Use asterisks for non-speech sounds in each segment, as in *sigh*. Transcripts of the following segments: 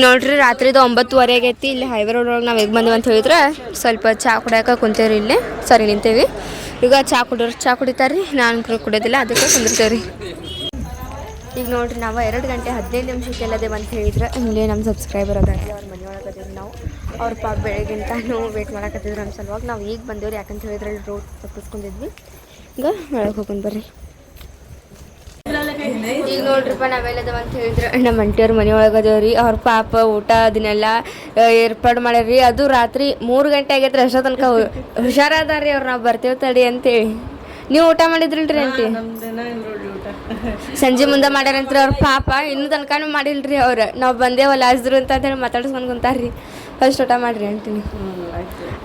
ನೋಡ್ರಿ, ರಾತ್ರಿದು ಒಂಬತ್ತುವರೆ ಆಗೈತಿ. ಇಲ್ಲಿ ಹೈವೇ ರೋಡ್ ಒಳಗೆ ನಾವು ಹೇಗೆ ಬಂದೇವೆ ಅಂತ ಹೇಳಿದ್ರೆ, ಸ್ವಲ್ಪ ಚಾ ಕುಡಿಯೋಕೆ ಕುಂತೇವ್ರಿ ಇಲ್ಲಿ. ಸರಿ, ನಿಂತೇವಿ. ಈಗ ಚಾ ಕುಡಿಯೋರು, ಚಾ ಕುಡಿತಾರ್ರಿ. ನಾನು ಕುಡಿಯೋದಿಲ್ಲ, ಅದಕ್ಕೆ ಕುಂದಿರ್ತೇವ್ರಿ. ಈಗ ನೋಡ್ರಿ, ನಾವು ಎರಡು ಗಂಟೆ ಹದಿನೈದು ನಿಮಿಷಕ್ಕೆಲ್ಲದೆ ಅಂತ ಹೇಳಿದ್ರೆ, ಇಲ್ಲೇ ನಮ್ಮ ಸಬ್ಸ್ಕ್ರೈಬರ್ ಅದಾರೆ. ಅವ್ರ ಮನೆ ಒಳಗೆ ನಾವು. ಅವ್ರ ಪಾಪ ಬೆಳಗಿಂತಾನು ವೇಟ್ ಮಾಡಕತ್ತಿದ್ರು ನಮ್ಮ ಸಲುವಾಗಿ. ನಾವು ಈಗ ಬಂದೇವ್ರಿ, ಯಾಕಂತ ಹೇಳಿದ್ರೆ ರೋಡ್ ತಪ್ಪಿಸ್ಕೊಂಡಿದ್ವಿ. ಈಗ ಒಳಗೆ ಹೋಗೋಣ ಬರ್ರಿ. ಈಗ ನೋಡ್ರಿಪ್ಪ ನಾವೆಲ್ಲದವ ಅಂತ ಹೇಳಿದ್ರೆ ನಮ್ಮ ಅಂಟಿಯವ್ರ ಮನೆಯೊಳಗೆ ಅದೇವ್ರಿ. ಅವ್ರ ಪಾಪ ಊಟ ಅದನ್ನೆಲ್ಲ ಏರ್ಪಾಡು ಮಾಡ್ಯಾರ್ರಿ. ಅದು ರಾತ್ರಿ ಮೂರು ಗಂಟೆ ಆಗೈತ್ರಿ ಅಷ್ಟೋ ತನಕ ಹುಷಾರಾದಾರ್ರಿ ಅವ್ರು ನಾವು ಬರ್ತೇವೆ ತಡಿ ಅಂತೇಳಿ. ನೀವು ಊಟ ಮಾಡಿದ್ರಿ ಅಂತಿ ಸಂಜೆ ಮುಂದೆ ಮಾಡ್ಯಾರಂತ್ರಿ ಅವ್ರ ಪಾಪ. ಇನ್ನೂ ತನಕನೂ ಮಾಡಿಲ್ರಿ ಅವ್ರು. ನಾವು ಬಂದೇವಲ್ಲ ಲಾಸ್ದ್ರು ಅಂತ ಹೇಳಿ ಮಾತಾಡ್ಸ್ಕೊಂಡು ಕುಂತಾರ್ರಿ. ಫಸ್ಟ್ ಊಟ ಮಾಡ್ರಿ ಅಂತೀನಿ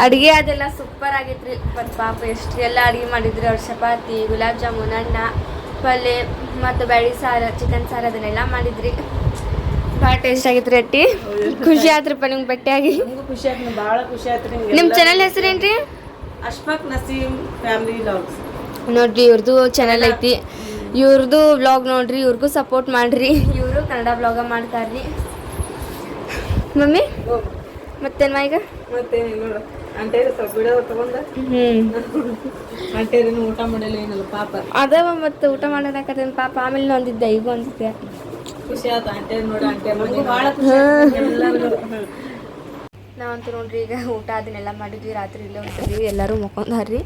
ಅಡುಗೆ ಅದೆಲ್ಲ ಸೂಪರ್ ಆಗೈತ್ರಿ. ಪಾಪ ಎಷ್ಟು ಎಲ್ಲ ಅಡುಗೆ ಮಾಡಿದ್ರಿ. ಅವ್ರು ಚಪಾತಿ ಗುಲಾಬ್ ಜಾಮೂನ್ ಅನ್ನ. ಪಲ್ಯ ಮತ್ತು ಬ್ಯಾಳಿ ಸಾರು ಚಿಕನ್ ಸಾರು ಅದನ್ನೆಲ್ಲ ಮಾಡಿದ್ರಿ. ಭಾಳ ಟೇಸ್ಟ್ ಆಗಿತ್ತು ರೊಟ್ಟಿ ಖುಷಿ ಆತ್ರಿಪ್ಪ ನಿಮ್ಗೆ ಬಟ್ಟೆ ಆಗಿ. ಖುಷಿ ಆಯ್ತು ಭಾಳ ಖುಷಿ ಆಯ್ತು ನಿಮ್ಮ ಚಾನಲ್ ಹೆಸರೇನ್ರಿ ಅಶ್ಫಾಕ್ ನಸೀಮ್ ಫ್ಯಾಮಿಲಿ ವ್ಲಾಗ್ಸ್ ನೋಡ್ರಿ ಇವ್ರದ್ದು ಚಾನಲ್ ಐತಿ. ಇವ್ರದ್ದು ವ್ಲಾಗ್ ನೋಡ್ರಿ ಇವ್ರಿಗೂ ಸಪೋರ್ಟ್ ಮಾಡ್ರಿ. ಇವರು ಕನ್ನಡ ವ್ಲಾಗ ಮಾಡ್ತಾರ್ರಿ. ಮಮ್ಮಿ ಮತ್ತೇನ್ವಾ ಈಗ? ಮತ್ತೇನು ನೋಡು. ಅದಾವ ಮತ್ತೆ ಊಟ ಮಾಡೋದಾಕತ್ತೇನು ಪಾಪ ಆಮೇಲೆ ಒಂದಿದ್ದೆ ಈಗ ಒಂದಿದ್ದೆ ಖುಷಿ ಆತ. ನಾವಂತೂ ನೋಡ್ರಿ ಈಗ ಊಟ ಅದನ್ನೆಲ್ಲ ಮಾಡಿದ್ವಿ ರಾತ್ರಿ ಇಲ್ಲೇ ಹೊಂಟಿದ್ವಿ ಎಲ್ಲರೂ ಮಕ್ಕೊಂಡಾರ್ರಿ.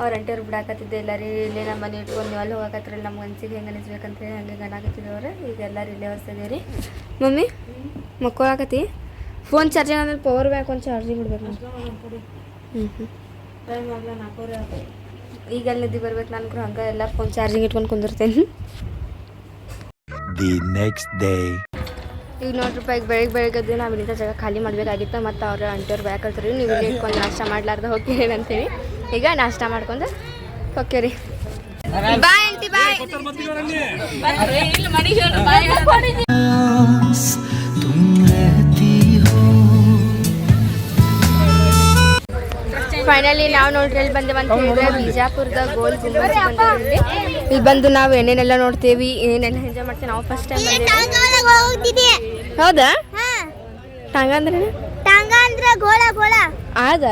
ಅವ್ರ ಅಂಟಿಯವ್ರು ಬಿಡಾಕತ್ತಿದ್ದೆ ಎಲ್ಲರೂ ಇಲ್ಲೇ ನಮ್ಮ ಮನೆ ಇಟ್ಕೊಂಡು ಅಲ್ಲಿ ಹೋಗಕತ್ರಿ ನಮ್ಮ ಮನ್ಸಿಗೆ ಹೆಂಗೆ ಅನಿಸ್ಬೇಕಂತ ಹೇಳಿ ಹಂಗೆ ಗಣಾಕತ್ತಿದ್ದವ್ರೆ ಈಗ ಎಲ್ಲರೂ ಇಲ್ಲೇ ಹೊರ್ಸಿದೀವಿ ರೀ ಮಮ್ಮಿ ಮಕ್ಕೊಳಕತ್ತಿ? ಫೋನ್ ಚಾರ್ಜಿಂಗ್ ಅಂದ್ರೆ ಪವರ್ ಬ್ಯಾಂಕ್ ಒಂದು ಚಾರ್ಜಿಂಗ್ ಬಿಡ್ಬೇಕು ನಾನು. ಹ್ಞೂ ಹ್ಞೂ ಈಗ ಅಲ್ಲಿ ನಿದ್ದೆ ಬರ್ಬೇಕು ನಾನು ಹಂಗೆ ಎಲ್ಲ ಫೋನ್ ಚಾರ್ಜಿಂಗ್ ಇಟ್ಕೊಂಡು ಕುಂದಿರ್ತೇನೆ. ದಿ ನೆಕ್ಸ್ಟ್ ಡೇ ಈಗ ನೋಡ್ರಿಪ್ಪ ಈಗ ಬೆಳಗ್ಗೆ ಬೆಳಗ್ಗೆ ಎದ್ದು ನಾವು ಇಲ್ಲಿಂದ ಜಾಗ ಖಾಲಿ ಮಾಡಬೇಕಾಗಿತ್ತು ಮತ್ತು ಅವ್ರ ಅಂಟಿಯವ್ರು ರೀ ನೀವು ಇಲ್ಲಿ ಇಟ್ಕೊಂಡು ನಾಷ್ಟ ಮಾಡ್ಲಾರ್ದ ಹೋಗ್ತೀರಿ ಅಂತೇಳಿ. ಈಗ ನಾಷ್ಟ ಮಾಡ್ಕೊಂಡು ಹೋಗ್ತೀರಿ ಬಾಯ್ ಆಂಟಿ ಬಾಯ್ ಫೈನಲಿ ನಾವು ನೋಡ್ರಿ ಇಲ್ಲಿ ಬಂದೇವೆ ಅಂತ ಹೇಳಿದ್ರೆ ಬಿಜಾಪುರದ ಗೋಲ್ ಗುಂಬಜ್ ಬಂದಿದ್ರಿ ಇಲ್ಲಿ ಬಂದು ನಾವು ಏನೇನೆಲ್ಲ ನೋಡ್ತೇವಿ ಏನೇನೆಲ್ಲ ಎಂಜಾಯ್ ಮಾಡ್ತೀವಿ ನಾವು ಫಸ್ಟ್ ಟೈಮ್ ಬಂದಿದ್ದೀವಿ ಹೌದಾ? ಟಾಂಗ ಅಂದ್ರೆ ಟಾಂಗ ಅಂದ್ರೆ ಗೋಳ ಗೋಳ ಆದ?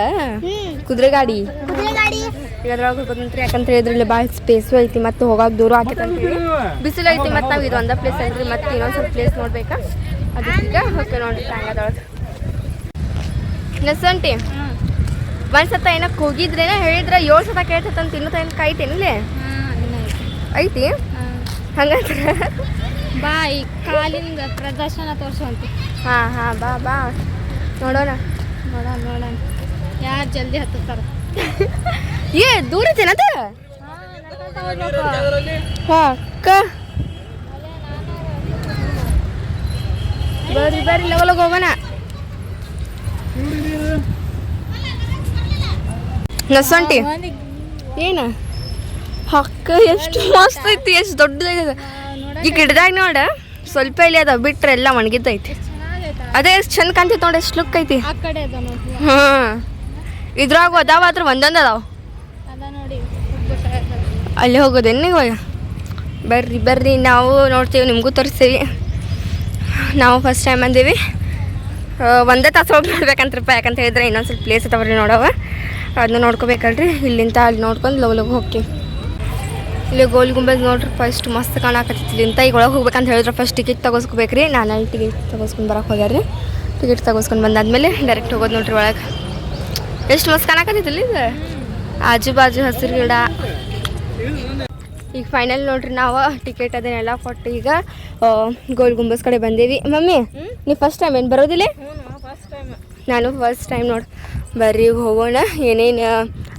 ಕುದುರೆ ಗಾಡಿ ಕುದುರೆ ಗಾಡಿ ಈಗ ಅದ್ರೊಳಗೆ ಹೋಗೋದಂತ್ರಿ ಯಾಕಂತ ಹೇಳಿದ್ರೆ ಇಲ್ಲಿ ಭಾಳ ಸ್ಪೇಸು ಐತಿ ಮತ್ತು ಹೋಗೋಕೆ ದೂರ ಆಕೈತೆ ಅಂತ ಹೇಳಿ. ಬಿಸಿಲು ಐತಿ ಮತ್ತು ನಾವು ಇದು ಒಂದೇ ಪ್ಲೇಸ್ ಐತ್ರಿ ಮತ್ತೆ ಇನ್ನೊಂದು ಸ್ವಲ್ಪ ಪ್ಲೇಸ್ ನೋಡ್ಬೇಕಾ? ಅದಕ್ಕೆ ಹೋಗ್ತೇವೆ ನೋಡ್ರಿ ಟಾಂಗದೊಳಗೆ. ನಸಂಟಿ ಒಂದ್ ಸತ ಏನಕ್ಕೆ ಹೋಗಿದ್ರೇನ ಹೇಳಿದ್ರೆ ಏಳು ಸತ ಕೇಳ್ತೈತಂತ ಇನ್ನೂ ತನಕ ಕಾಯ್ತೇನಿಲ್ಲೇ ಐತಿ? ಹಂಗಂದ್ರೆ? ಬಾ ಈ ಕಾಲಿನ ಪ್ರದರ್ಶನ ತೋರ್ಸುವಂತ. ಹಾಂ ಹಾಂ ಬಾ ಬಾ. ನೋಡೋಣ. ನೋಡೋಣ ನೋಡೋಣ. ಯಾರು ಜಲ್ದಿ ಹತ್ತಾರ ಏ ದೂರ ಐತೇನದ ಹಾಂ ಅಕ್ಕ ಬರ್ರಿ ಬರ್ರಿ ಲಗಲಗ ಹೋಗೋಣ. ನಸಂಟಿ ಏನ? ಹಕ್ಕ ಎಷ್ಟು ಮಸ್ತ್ ಐತಿ ಎಷ್ಟು ದೊಡ್ಡದಾಗಿದೆ ಈ ಗಿಡದಾಗ ನೋಡ ಸ್ವಲ್ಪ ಇಲ್ಲಿ ಅದ ಬಿಟ್ರೆ ಎಲ್ಲ ಒಣಗಿದ್ದೈತಿ. ಅದೇ ಎಷ್ಟು ಚಂದ ಕಾಣ್ತೈತಿ ನೋಡಿ ಎಷ್ಟು ಲುಕ್ ಐತಿ. ಹಾಂ. ಇದ್ರಾಗ ಅದಾವ ಆದ್ರೆ ಒಂದೊಂದು ಅದಾವ. ಅಲ್ಲಿ ಹೋಗೋದೇನು ಇವಾಗ ಬರ್ರಿ ಬರ್ರಿ ನಾವು ನೋಡ್ತೀವಿ ನಿಮಗೂ ತೋರಿಸ್ತೀವಿ. ನಾವು ಫಸ್ಟ್ ಟೈಮ್ ಅಂದೀವಿ ಒಂದೇ ತಾಸು ಹೋಗಿ ನೋಡ್ಬೇಕಂತ್ರಪ್ಪ ಯಾಕಂತ ಹೇಳಿದ್ರೆ ಇನ್ನೊಂದು ಸ್ವಲ್ಪ ಪ್ಲೇಸ್ ಅದಾವ್ರಿ ನೋಡವ ಅದನ್ನ ನೋಡ್ಕೋಬೇಕಲ್ರಿ. ಇಲ್ಲಿಂದ ಅಲ್ಲಿ ನೋಡ್ಕೊಂಡು ಲವ್ ಲವ್ ಹೋಗ್ತೀವಿ. ಇಲ್ಲಿ ಗೋಲ್ ಗುಂಬಜ್ ನೋಡ್ರಿ ಫಸ್ಟ್ ಮಸ್ತ್ ಕಾಣಕತ್ತಿತ್ತು ಇಲ್ಲಿಂದ ಈಗ ಒಳಗೆ ಹೋಗ್ಬೇಕಂತ ಹೇಳಿದ್ರೆ ಫಸ್ಟ್ ಟಿಕೆಟ್ ತಗೋಸ್ಕೋಬೇಕ್ರಿ. ನಾನು ಅಲ್ಲಿ ಟಿಕೆಟ್ ತಗೋಸ್ಕೊಂಡು ಬರಕ್ಕೆ ಹೋಗ್ಯಾರ್ರಿ. ಟಿಕೆಟ್ ತಗೋಸ್ಕೊಂಡು ಬಂದಾದ್ಮೇಲೆ ಡೈರೆಕ್ಟ್ ಹೋಗೋದು ನೋಡ್ರಿ ಒಳಗೆ. ಎಷ್ಟು ಮಸ್ತ್ ಇಲ್ಲಿ ಇದು. ಆಜು ಬಾಜು ಹಸಿರು ಗಿಡ. ಈಗ ಫೈನಲ್ ನೋಡ್ರಿ ನಾವು ಟಿಕೆಟ್ ಅದನ್ನೆಲ್ಲ ಕೊಟ್ಟು ಈಗ ಗೋಲ್ ಗುಂಬಸ್ ಕಡೆ ಬಂದೇವಿ. ಮಮ್ಮಿ ನೀವು ಫಸ್ಟ್ ಟೈಮ್ ಏನು ಬರೋದಿಲ್ಲ? ನಾನು ಫಸ್ಟ್ ಟೈಮ್ ನೋಡಿ ಬರ್ರಿ ಹೋಗೋಣ. ಏನೇನು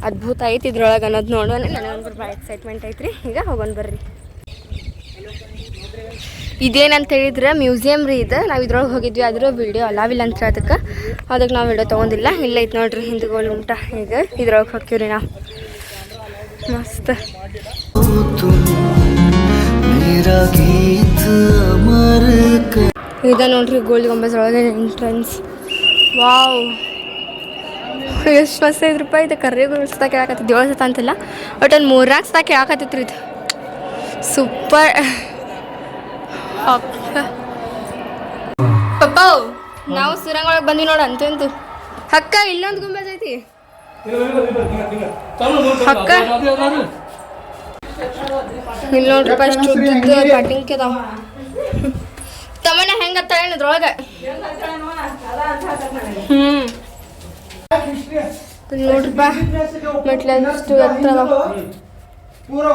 ಅದ್ಭುತ ಐತಿ ಇದ್ರೊಳಗೆ ಅನ್ನೋದು ನೋಡೋಣ. ನನಗೊಂದು ಭಾಳ ಎಕ್ಸೈಟ್ಮೆಂಟ್ ಐತ್ರಿ. ಈಗ ಹೋಗೋಣ ಬರ್ರಿ. ಇದೇನಂತ ಹೇಳಿದ್ರೆ ಮ್ಯೂಸಿಯಂ ರೀ ಇದು. ನಾವು ಇದ್ರೊಳಗೆ ಹೋಗಿದ್ವಿ. ಆದರೂ ವೀಡಿಯೋ ಇಲ್ಲ ಅಂತ ಅದಕ್ಕೆ ಅದಕ್ಕೆ ನಾವು ವಿಡಿಯೋ ತೊಗೊಂಡಿಲ್ಲ. ಇಲ್ಲ ಐತೆ ನೋಡ್ರಿ ಹಿಂದೆ ಗೋಲ್ ಉಂಟ. ಈಗ ಇದ್ರೊಳಗೆ ಹೋಗ್ತೀವ್ರಿ ನಾವು. ಮಸ್ತ್. ಇದ ನೋಡ್ರಿ ಗೋಲ್ಡ್ ಗೊಂಬೆಸ್ ಒಳಗೆ ಎಂಟ್ರೆನ್ಸ್ ವಾವ್. ಎಷ್ಟು ಮಸ್ತ್ ಇದ್ರಪ್ಪ ಇದು ಕರ್ರಿಗಳು ಸತ ಕೇಳಾಕತ್ತಿದ್ದು ಏಳು ಸತ ಅಂತಿಲ್ಲ. ಬಟ್ ಒಂದು ಮೂರ್ನಾಲ್ಕು ಸತ ಕೇಳಾಕತ್ತಿತ್ತು ಇದು. ಸೂಪರ್ ಪಪ್ಪ ನಾವು ಸುರಂಗ ಒಳಗೆ ಬಂದ್ವಿ ನೋಡ ಅಂತಂತು ಅಕ್ಕ, ಇಲ್ಲೊಂದು ಗುಂಬೆ ಐತಿ. ಅಕ್ಕ. ಇಲ್ಲಿ ನೋಡ್ರಿ ಫಸ್ಟ್ ಕಟಿಂಗ್ ಅದಾವ. ತಮ್ಮನ ಹೆಂಗತ್ತ ಹೇಳಿದ್ರೊಳಗೆ ಹ್ಞೂ ನೋಡ್ರಪ್ಪ ಮೆಟ್ಲಷ್ಟು ಎತ್ತರ ಪೂರ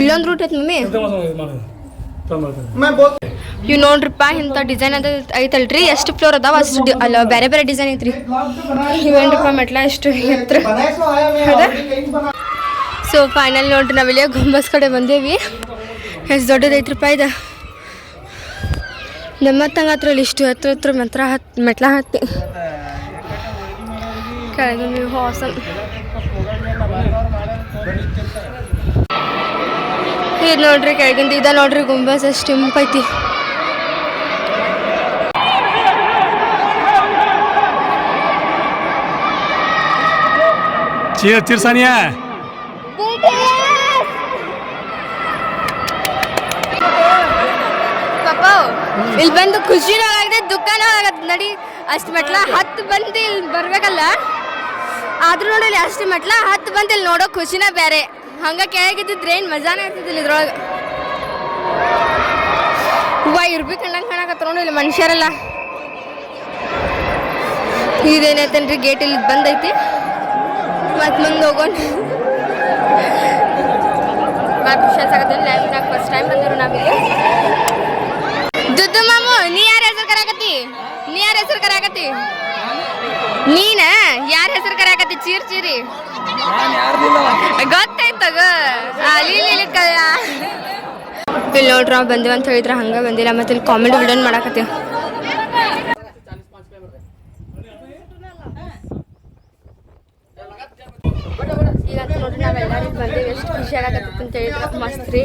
ಇಲ್ಲೊಂದು ರೂಟ್ ಐತಿ ಮಮ್ಮಿ. ಇವ್ ನೋಡ್ರಪ್ಪ ಇಂಥ ಡಿಸೈನ್ ಅದ ಐತಲ್ರಿ. ಎಷ್ಟು ಫ್ಲೋರ್ ಅದಾವ ಅಷ್ಟು ಅಲ್ಲ ಬೇರೆ ಬೇರೆ ಡಿಸೈನ್ ಐತ್ರಿ. ಇವೇನ್ರಪ್ಪ ಮೆಟ್ಲ ಎಷ್ಟು ಎತ್ತರ ಸೊ ಫೈನಲ್ ನೋಡ್ರಿ ನಾವಿಲ್ಲೇ ಗುಂಬಸ್ ಕಡೆ ಬಂದೇವಿ. ಎಷ್ಟು ದೊಡ್ಡದೈತ್ರಪ್ಪ ಇದು. ನಮ್ಮತ್ತಂಗ ಹತ್ರ ಇಷ್ಟು ಹತ್ರ ಹತ್ರ ಮಾತ್ರ ಹತ್ ಮೆಟ್ಲ ಹತ್ತಿ. ಕೆಳಗೆ ನೀವು ಹಾಸನ್. ಇದು ನೋಡ್ರಿ ಕೆಳಗಿಂದ ಇದ ನೋಡ್ರಿ ಗುಂಬಸ್ ಅಷ್ಟು ಇಂಪೈತಿ Cheers, cheers, Sania. ಪಾಪ ಇಲ್ಲಿ ಬಂದು ಖುಷಿನೂ ಆಗಿದೆ ದುಃಖನೂ ಆಗತ್ತೆ ನಡಿ, ಅಷ್ಟು ಮೆಟ್ಲ ಹತ್ತು ಬಂದು ಇಲ್ಲಿ ಬರ್ಬೇಕಲ್ಲ. ಆದ್ರೂ ನೋಡಿ ಇಲ್ಲಿ ಅಷ್ಟು ಮೆಟ್ಲ ಹತ್ತು ಬಂದು ಇಲ್ಲಿ ನೋಡೋ ಖುಷಿನ ಬೇರೆ. ಹಂಗ ಕೆಳಗಿದ್ದಿದ್ರೆ ಏನು ಮಜಾನೇ ಇರ್ತಿದ್ದಿಲ್ಲ ಇದ್ರೊಳಗೆ. ಹೂವ ಇರ್ಬೇಕು ಕಂಡಂಗೆ ಕಾಣಕತ್ತ ನೋಡಿ ಇಲ್ಲಿ ಮನುಷ್ಯರಲ್ಲ. ಇದೇನೈತೇನ್ರಿ, ಗೇಟ್ ಇಲ್ಲಿ ಬಂದೈತಿ. ಮತ್ತೆ ಮುಂದೆ ಹೋಗೋಣ. ಭಾಳ ಖುಷಿ ಅನ್ಸಾಕತ್ತೆ. ಲೈಫ್ನಾಗ ಫಸ್ಟ್ ಟೈಮ್ ಬಂದಿರೋ ನಾವಿಲ್ಲಿ ದುಡ್ಡು ಮಾಮು ನೀ ಯಾರ ಹೆಸರು ಕರಾಕತ್ತಿ ನೀ ಯಾರ ಹೆಸರು ಕರಾಕತಿ ನೀನ? ಯಾರ ಹೆಸರು ಕರಾಕತಿ ಚೀರ್ ಚೀರಿ. ಗೊತ್ತಾಯ್ತು ತಗೋ ಅಲ್ಲಿ ಇಲ್ಲಿ ನೋಡ್ರಿ ನಾವು ಬಂದಿವಿ ಅಂತ ಹೇಳಿದ್ರೆ ಹಂಗ ಬಂದಿಲ್ಲ. ಮತ್ತೆ ಇಲ್ಲಿ ಕಾಮೆಂಟ್ ವಿಡನ್ ಮಾಡಾಕತ್ತೀವಿ. ಈಗ ನೋಡ್ರಿ ನಾವೆಲ್ಲರೂ ಬಂದೇವಿ. ಎಷ್ಟು ಖುಷಿ ಆಗತ್ತೈತಿ ಅಂತ ಹೇಳಿದ್ರೆ ಮಸ್ತ್ ರೀ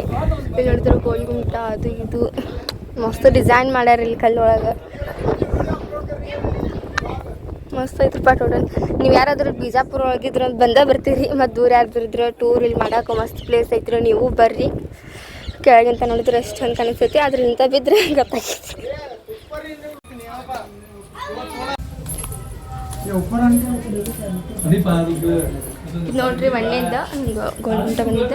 ಇಲ್ಲಿ ನೋಡಿದ್ರೆ ಗೋಲ್ ಗುಮ್ಟ ಅದು ಇದು. ಮಸ್ತ್ ಡಿಸೈನ್ ಮಾಡ್ಯಾರ ಇಲ್ಲಿ ಕಲ್ಲೊಳಗೆ. ಮಸ್ತ್ ಐತ್ರಪ್ಪ ಟೋಟಲ್ ನೀವು ಯಾರಾದ್ರೂ ಬಿಜಾಪುರ ಒಳಗಿದ್ರು ಅಂತ ಬಂದೇ ಬರ್ತೀರಿ, ಮತ್ತು ದೂರ ಇದ್ರೆ ಟೂರ್ ಇಲ್ಲಿ ಮಾಡಕ್ಕೆ ಮಸ್ತ್ ಪ್ಲೇಸ್ ಐತ್ರಿ, ನೀವು ಬರ್ರಿ. ಕೆಳಗಿಂತ ನೋಡಿದ್ರೆ ಎಷ್ಟು ಚಂದ ಕಾಣಿಸ್ತೈತಿ ಆದ್ರೆ ಇಂಥ ಬಿದ್ದರೆ *laughs* ಗೊತ್ತಾಗೈತಿ ನೋಡ್ರಿ ಮಣ್ಣಿಂದ ಗೋಲ್ಗುಂಟ ಬಂದಿದ್ದ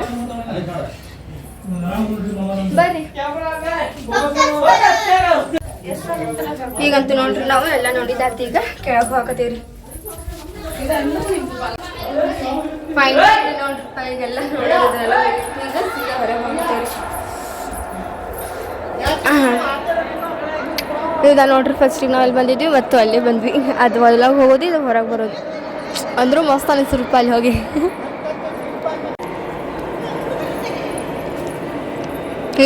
ಬರ್ರಿ. ಈಗಂತೂ ನೋಡ್ರಿ, ನಾವು ಎಲ್ಲ ನೋಡಿದ್ದಾರ್ತಿ ಈಗ ಕೆಳಗೆ ಹಾಕತೀವ್ರಿ ಫೈನ್ ನೋಡ್ರಿ ಫಸ್ಟ್ ಈಗ ನೋಡ್ರಿ ಫಸ್ಟಿಗೆ ನಾವು ಅಲ್ಲಿ ಬಂದಿದ್ವಿ, ಮತ್ತು ಅಲ್ಲೇ ಬಂದ್ವಿ. ಅದು ಒಳಗೆ ಹೋಗೋದು, ಇದು ಹೊರಗೆ ಬರೋದು. ಅಂದ್ರೂ ಮಸ್ತ್ ಅನಿಸ್ರಪ್ಪ ಅಲ್ಲಿ ಹೋಗಿ.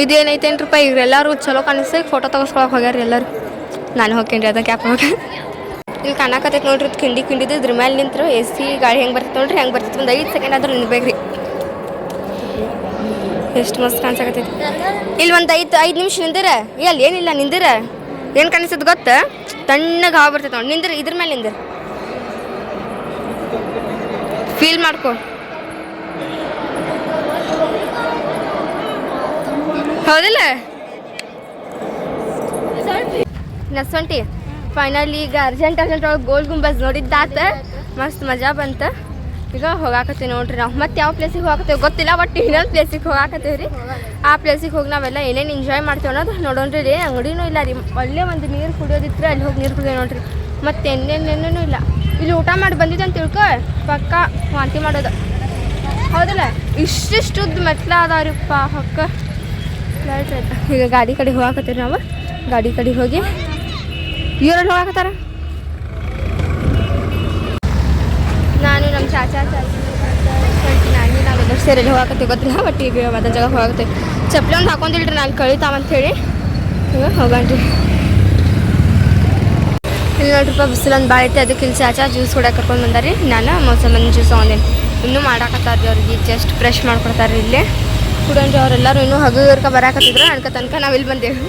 ಇದೇನೈತೇನ್ರಪ್ಪ ರೂಪಾಯಿ ಎಲ್ಲರೂ ಚಲೋ ಕಾಣಿಸ್ತು ಫೋಟೋ ತಗೋಸ್ಕೊಳಕ್ಕೆ ಹೋಗ್ಯಾರ ಎಲ್ಲರೂ. ನಾನು ಹೋಗ್ತೀನಿ ಅದಕ್ಕೆ ಕ್ಯಾಪ್ ಹೋಗಿ ಇಲ್ಲಿ ಕಾಣಕತ್ತೈತೆ ನೋಡ್ರಿ, ಇದು ಕಿಂಡಿ ಕಿಂಡಿದ್ದು ಇದ್ರ ಮೇಲೆ ನಿಂತರು, ಎ ಸಿ ಗಾಡಿ ಹೆಂಗೆ ಬರ್ತೈತೆ ನೋಡ್ರಿ, ಹೆಂಗೆ ಬರ್ತೈತೆ ಒಂದು ಐದು ಸೆಕೆಂಡ್ ಆದ್ರೂ ನಿಲ್ಬೇಕ್ರಿ. ಎಷ್ಟು ಮಸ್ತ್ ಕಾಣಿಸಕತ್ತೈತಿ. ಇಲ್ಲಿ ಒಂದು ಐದು ಐದು ನಿಮಿಷ ನಿಂದಿರ. ಎಲ್ಲಿ ಏನಿಲ್ಲ, ನಿಂದಿರ. ಏನು ಕಾಣಿಸ್ತದೆ ಗೊತ್ತಾ? ತಣ್ಣಗೆ ಹಾವು ಬರ್ತೈತೆ ನೋಡಿ. ನಿಂದಿರ, ಇದ್ರ ಮೇಲೆ ನಿಂದಿರ. ಫೀಲ್ ಮಾಡ್ಕೊ. ಹೌದಲ್ಲ? ನಸ್ವಂಟಿ ಫೈನಲ್ ಈಗ ಅರ್ಜೆಂಟ್ ಅರ್ಜೆಂಟ್ ಒಳಗೆ ಗೋಲ್ ಗುಂಬಸ್ ನೋಡಿದ್ದಾತ. ಮಸ್ತ್ ಮಜಾ ಬಂತ. ಈಗ ಹೋಗಾಕತ್ತೀವಿ ನೋಡ್ರಿ ನಾವು. ಮತ್ತೆ ಯಾವ ಪ್ಲೇಸಿಗೆ ಹೋಗಾಕತ್ತೀವಿ ಗೊತ್ತಿಲ್ಲ ಬಟ್ ಇನ್ನೊಂದು ಪ್ಲೇಸಿಗೆ ಹೋಗಾಕತ್ತೀವಿ ರೀ. ಆ ಪ್ಲೇಸಿಗೆ ಹೋಗಿ ನಾವೆಲ್ಲ ಏನೇನು ಎಂಜಾಯ್ ಮಾಡ್ತೇವೆ ಅನ್ನೋದು ನೋಡೋಣ್ರಿ ರೀ. ಅಂಗಡಿನೂ ಇಲ್ಲ ರೀ. ಒಳ್ಳೆ ಒಂದು ನೀರು ಕುಡಿಯೋದಿತ್ತು ಅಲ್ಲಿ ಹೋಗಿ ನೀರು ಕುಡಿಯೋ ನೋಡ್ರಿ. ಮತ್ತೆ ಎಣ್ಣೆಣ್ಣೆನೂ ಇಲ್ಲ. ಇಲ್ಲಿ ಊಟ ಮಾಡಿ ಬಂದಿದ್ದೆ ಅಂತ ತಿಳ್ಕೊ. ಪಕ್ಕ ವಾಂತಿ ಮಾಡೋದು. ಹೌದಲ್ಲ? ಇಷ್ಟಿಷ್ಟುದ್ದು ಮೆಟ್ಲ ಅದಾವ್ರಿಪ್ಪ ಹಕ್ಕ. ಈಗ ಗಾಡಿ ಕಡೆ ಹೋಗಾಕತ್ತೀವಿ ನಾವು. ಗಾಡಿ ಕಡೆ ಹೋಗಿ ಇವ್ರಲ್ಲಿ ಹೋಗಾಕತ್ತಾರ? ನಾನು ನಮ್ಮ ಚಾಚಾ, ಚಾಚಿ ನಾನು, ನಾವು ಎಲ್ಲರೂ ಸೇರಿ ಹೋಗಕತ್ತೀವಿ, ಗೊತ್ತಿಲ್ಲ ಬಟ್ ಈಗ ಅದ ಜಾಗ ಹೋಗಾಕತ್ತೀವಿ. ಚಪ್ಪಲಿ ಒಂದು ಹಾಕೊಂಡಿಲ್ರಿ, ನಾನು ಕಳಿತಾವಂತ ಹೇಳಿ. ಈಗ ಹೋಗಣ್ರಿ. ಇಲ್ಲಿ ನೋಡ್ರಿಪ್ಪ ಬಿಸಿಲೊಂದು ಭಾಳ ಐತೆ, ಅದಕ್ಕೆ ಇಲ್ಲಿ ಚಾಚಾ ಜ್ಯೂಸ್ ಕೂಡ ಕರ್ಕೊಂಡು ಬಂದಾರಿ. ನಾನು ಮೋಸಂಬಿ ಜ್ಯೂಸ್ ತೊಗೊಂಡೇನಿ ಇನ್ನೂ ಮಾಡಾಕತ್ತಾರ್ರಿ ಅವ್ರಿಗೆ ಜಸ್ಟ್ ಫ್ರೆಶ್ ಮಾಡ್ಕೊಡ್ತಾರೆ ಇಲ್ಲಿ. ಕುಡನ್ರಿ ಅವರೆಲ್ಲರೂ ಇನ್ನೂ ಹಗುರ್ಕ ಬರಾಕತ್ತಿದ್ರು ಅನ್ಕ ತನಕ ನಾವು ಇಲ್ಲಿ ಬಂದೇವು.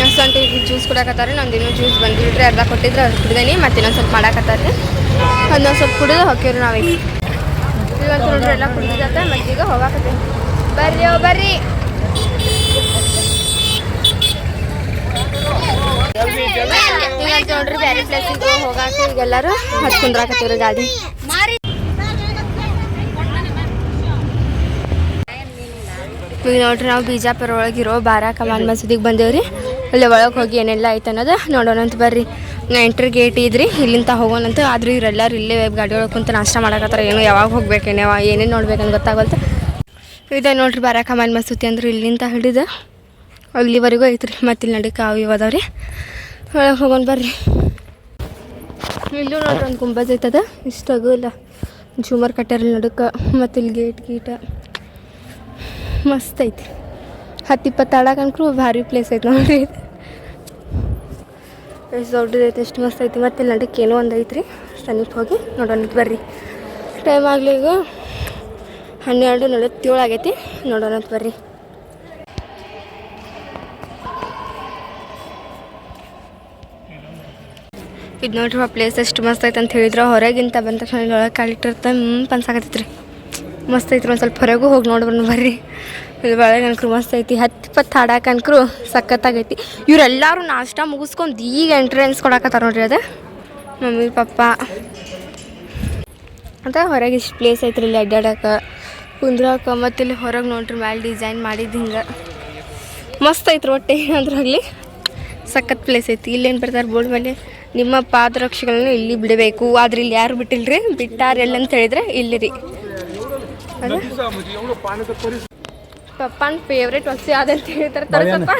ನೆಕ್ಸ್ಟ್ ಈಗ ಜ್ಯೂಸ್ ಕುಡಾಕತ್ತಾರೆ, ನಂದು ಇನ್ನೂ ಜ್ಯೂಸ್ ಬಂದಿಲ್ರಿ, ಅರ್ಧ ಕೊಟ್ಟಿದ್ರೆ ಅದು ಕುಡ್ದೇನಿ, ಮತ್ತೆ ಇನ್ನೊಂದು ಸ್ವಲ್ಪ ಮಾಡಾಕತ್ತಾರೆ ಅದನ್ನ ಸ್ವಲ್ಪ ಕುಡಿದು ಹೋಗ್ಯವ್ರಿ ನಾವೀಗ. ಇವತ್ತು ನೋಡ್ರಿ ಎಲ್ಲ ಕುಡಿದಾತ ಮತ್ತೀಗ ಹೋಗಾಕತ್ತೀವಿ. ಬರ್ರಿ ಬರ್ರಿ. ಈಗ ನೋಡ್ರಿ ಬೇರೆ ಪ್ಲೇಸಿಗೆ ಹೋಗಾಕ ಈಗೆಲ್ಲರೂ ಎಲ್ಲರೂ ಹತ್ ಕುಂದ್ರಾಕತ್ತೀವ್ರಿ ಗಾಡಿ. ಈಗ ನೋಡ್ರಿ ನಾವು ಬಿಜಾಪುರ ಒಳಗಿರೋ ಬಾರಾ ಕಮಾನ್ ಮಸೀದಿಗೆ ಬಂದೇವ್ರಿ ಅಲ್ಲಿ ಒಳಗೆ ಹೋಗಿ ಏನೆಲ್ಲ ಐತೆ ಅನ್ನೋದು ನೋಡೋಣಂತ ಬರ್ರಿ. ಎಂಟ್ರಿ ಗೇಟ್ ಇದ್ರಿ ಇಲ್ಲಿಂದ ಹೋಗೋಣಂತ ಆದ್ರೆ ಇವರೆಲ್ಲರೂ ಇಲ್ಲೇ ಗಾಡಿ ಒಳಗೆ ಕುಂತು ನಾಷ್ಟ ಮಾಡಕತ್ತಾರ ಏನೋ ಯಾವಾಗ ಹೋಗ್ಬೇಕೇನೋ ಏನೇನು ನೋಡ್ಬೇಕಂತ ಗೊತ್ತಾಗಲ್ತ ಇದೆ ನೋಡ್ರಿ ಬಾರಾ ಕಮಾನ್ ಮಸೂತಿ ಅಂದ್ರೆ ಇಲ್ಲಿಂದ ಹಿಡಿದು. ಅಲ್ಲಿವರೆಗೂ ಐತ್ರಿ, ಮತ್ತೆ ಇಲ್ಲಿ ನಡಿ ಕಾವು ರೀ ಒಳಗೆ ಹೋಗೋಣ ಬರ್ರಿ. ಇಲ್ಲೂ ನೋಡ್ರಿ ಒಂದು ಗುಂಬಜ್ ಐತದ. ಇಷ್ಟ ಇಲ್ಲ. ಜೂಮರ್ ಕಟ್ಟಾರ ನಡುಕ. ಮತ್ತು ಇಲ್ಲಿ ಗೇಟ್ ಗೀಟ. ಮಸ್ತ್ ಐತಿ ಹತ್ತು ಇಪ್ಪತ್ತು ಆಡಕಂಕ್ರು ಭಾರಿ ಪ್ಲೇಸ್ ಐತೆ ನೋಡ್ರಿ ಎಷ್ಟು ದೊಡ್ಡದೈತೆ ಎಷ್ಟು ಮಸ್ತ್ ಐತಿ ಮತ್ತು ನಡಕ್ಕೆ ಏನೋ ಒಂದು ಐತ್ರಿ. ಸನಿಪ್ ಹೋಗಿ ನೋಡೋಣ ಬರ್ರಿ. ಟೈಮ್ ಆಗಲಿ ಈಗ ಹನ್ನೆರಡು ನಲವತ್ತೇಳು ಆಗೈತಿ. ನೋಡೋಣ ಬರ್ರಿ. ಇದು ನೋಡ್ರಿ ಆ ಪ್ಲೇಸ್ ಎಷ್ಟು ಮಸ್ತ್ ಐತೆ ಅಂತ ಹೇಳಿದ್ರೆ. ಹೊರಗಿಂತ ಬಂದ ತಕ್ಷಣ ಒಳಗ ಕಾಲಿಟ್ಟಿರ್ತ ಹ್ಞೂ ಪನ್ಸಾಕತ್ತೈತ್ರಿ ಮಸ್ತ್ ಐತ್ರಿ ಒಂದು ಸ್ವಲ್ಪ ಹೊರಗೂ ಹೋಗಿ ನೋಡ್ಬರ್ನು ಬರ್ರಿ. ಇಲ್ಲಿ ಒಳಗೆ ಅನ್ಕ್ರು ಮಸ್ತ್ ಐತಿ. ಹತ್ತು ಇಪ್ಪತ್ತು ಹಾಡಾಕ ಅನ್ಕ್ರು ಸಖತ್ತಾಗೈತಿ. ಇವರೆಲ್ಲರೂ ನಾಷ್ಟ ಮುಗಿಸ್ಕೊಂಡು ಈಗ ಎಂಟ್ರೆನ್ಸ್ ಕೊಡಕತ್ತಾರ ನೋಡ್ರಿ ಅದು. Mummy, papa. ಅಂತ ಹೊರಗೆ ಇಷ್ಟು ಪ್ಲೇಸ್ ಐತ್ರಿ ಇಲ್ಲಿ ಅಡ್ಡಾಡಕ್ಕೆ ಕುಂದ್ರಾಕ, ಮತ್ತು ಇಲ್ಲಿ ಹೊರಗೆ ನೋಡ್ರಿ ಮ್ಯಾಲೆ ಡಿಸೈನ್ ಮಾಡಿದ್ದು ಹಿಂಗೆ. ಮಸ್ತ್ ಐತ್ರಿ ಒಟ್ಟೆ ಅದ್ರಾಗಲಿ ಸಖತ್ ಪ್ಲೇಸ್ ಐತಿ. ಇಲ್ಲೇನು ಬರ್ತಾರೆ ಬೋರ್ಡ್ ಮೇಲೆ, ನಿಮ್ಮ ಪಾದರಕ್ಷೆಗಳನ್ನು ಇಲ್ಲಿ ಬಿಡಬೇಕು. ಆದ್ರೆ ಇಲ್ಲಿ ಯಾರು ಬಿಟ್ಟಿಲ್ರಿ? ಬಿಟ್ಟಾರೆ ಎಲ್ಲ ಅಂತ ಹೇಳಿದ್ರೆ ಇಲ್ಲಿ ರೀ. ಪಪ್ಪನ ಫೇವ್ರೇಟ್ ವಸ್ತು ಯಾವ್ದಂತ ಹೇಳ್ತಾರೆ ತರಸಪ್ಪ.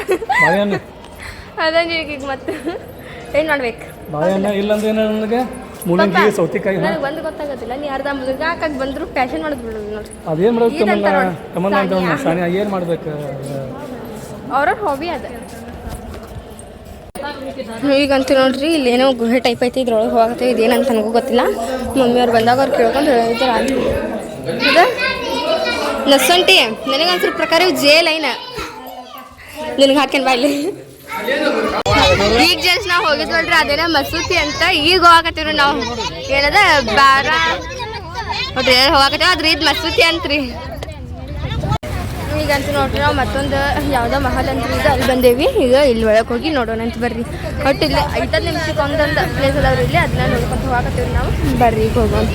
ಅದಂಗೆ ಈಗ ಈಗ ಮತ್ತೆ ಏನು ಮಾಡ್ಬೇಕು? ಬಾಳೆಹಣ್ಣು ಇಲ್ಲಂದ್ರೆ ಏನೋ ನನಗೆ? ಮೂಲಂಗಿ ಸೌತೆಕಾಯಿ ನನಗೆ ಒಂದು ಗೊತ್ತಾಗೋದಿಲ್ಲ ನೀ ಅರ್ಧ ಮುಳುಗ ಹಾಕಕ್ ಬಂದ್ರು? ಫ್ಯಾಷನ್ ಮಾಡೋದು ಬಿಡೋದು ನೋಡ್ರಿ ಅದೇನು ಮಾಡೋದು ಕಮಲ ನೋಡಿ. ಕಮಲ ಅಂತ. ಸಾನಿಯಾ. ಏನು ಮಾಡ್ಬೇಕು? ಅವ್ರವ್ರ ಹಾಬಿ ಅದ. ಈಗಂತೂ ನೋಡ್ರಿ ಇಲ್ಲಿ ಏನೋ ಗುಹೆ ಟೈಪ್ ಐತಿ ಇದ್ರೊಳಗೆ ಹೋಗತ್ತೆ ಇದೇನಂತ ನನಗೂ ಗೊತ್ತಿಲ್ಲ. ಮಮ್ಮಿಯವ್ರು ಬಂದಾಗ ಅವ್ರು ಕೇಳ್ಕೊಂಡು ಹೇಳಿದ್ರು. ಅಲ್ಲಿ ಇದು ನಸ್ಸೊಂಟಿ ನನಗೆ ಅನ್ಸಿರೋ ಪ್ರಕಾರ ಇವು ಜೇಲ್ ಐನ ನಿನಗೆ ಬಾ ಇಲ್ಲಿ ಈಗ ಜಸ್ಟ್ ನಾವು ಹೋಗಿದ್ವಲ್ರಿ, ಅದೇನ ಮಸೂತಿ ಅಂತ ಈಗ ಹೋಗಾಕತ್ತೀವ್ರಿ ನಾವು. ಏನದ, ಬಾರ. ನೋಡ್ರಿ ಹೋಗಾಕತ್ತೀವಿ? ಅದ್ರ ಇದು ಮಸೂತಿ ಅಂತ್ರಿ. ಈಗಂತೂ ನೋಡ್ರಿ, ನಾವು ಮತ್ತೊಂದು ಯಾವುದೋ ಮಹಲ್ ಅಂತ ಅಲ್ಲಿ ಬಂದೇವಿ. ಈಗ ಇಲ್ಲಿ ಒಳಗೆ ಹೋಗಿ ನೋಡೋಣ ಅಂತ ಬರ್ರಿ. ಬಟ್ ಇಲ್ಲಿ ಐದತ್ತು ನಿಮಿಷಕ್ಕೆ ಒಂದೊಂದು ಪ್ಲೇಸ್ ಅದಾವ್ರಿ ಇಲ್ಲಿ ಅದನ್ನ ನೋಡ್ಕೊಂತ ಹೋಗಾಕತ್ತೀವಿ ನಾವು. ಬರ್ರಿ, ಈಗ ಹೋಗೋಣ.